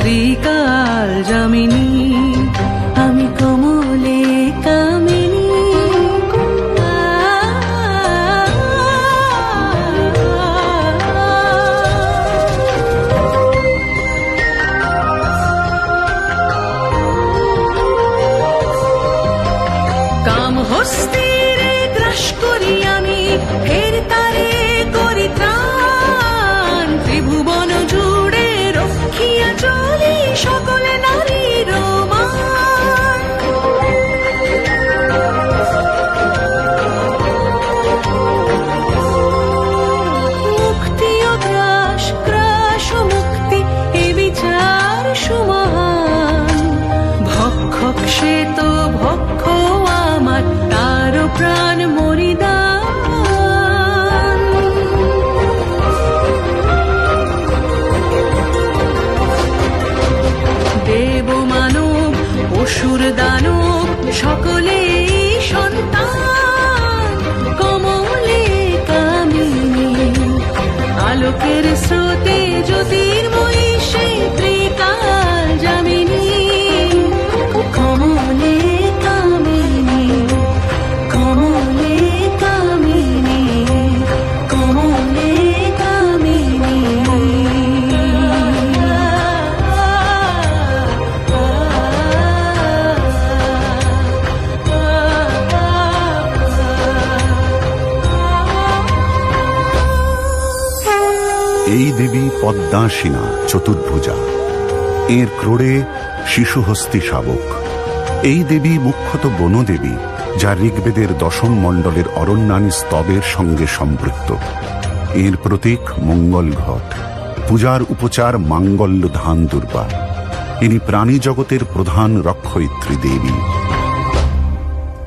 ত্রিকাল যামিনী আমি কমলে কামিনী। কাম হস্তিরে গ্রাস করি আমি ফের সে তো ভক্ষ আমার তার প্রাণ মরিদান। দেব মানব, অসুর দানব, সকলে সন্তান। কমলে কামিনী, আলোকের স্রোতে জ্যোতির্ময়ী সেই এই দেবী পদ্মাসীনা চতুর্ভুজা। এর ক্রোড়ে শিশুহস্তি শাবক। এই দেবী মুখ্যত বনদেবী, যা ঋগ্বেদের দশম মণ্ডলের অরণ্যানী স্তবের সঙ্গে সম্পৃক্ত। এর প্রতীক মঙ্গল ঘট। পূজার উপচার মাঙ্গল্য ধান দুর্বা। ইনি প্রাণী জগতের প্রধান রক্ষয়িত্রী দেবী।